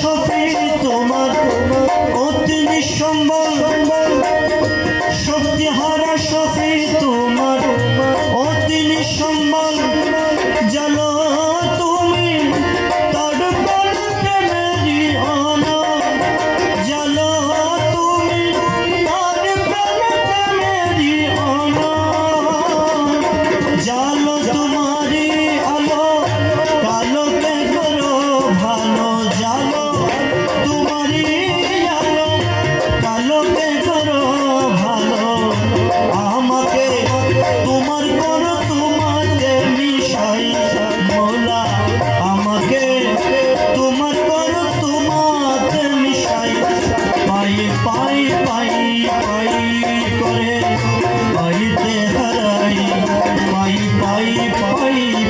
সফিল তোমার, অতি নিঃসম্বল। শক্তি হারা তোমার, অতি নিঃসম্বল। জানো তুমি, তার আনা জানো তুমি, তার প্রেমেরি আনা তোমারি পাই পাই পাই করে পাইতে হারাই পাই পাই পাই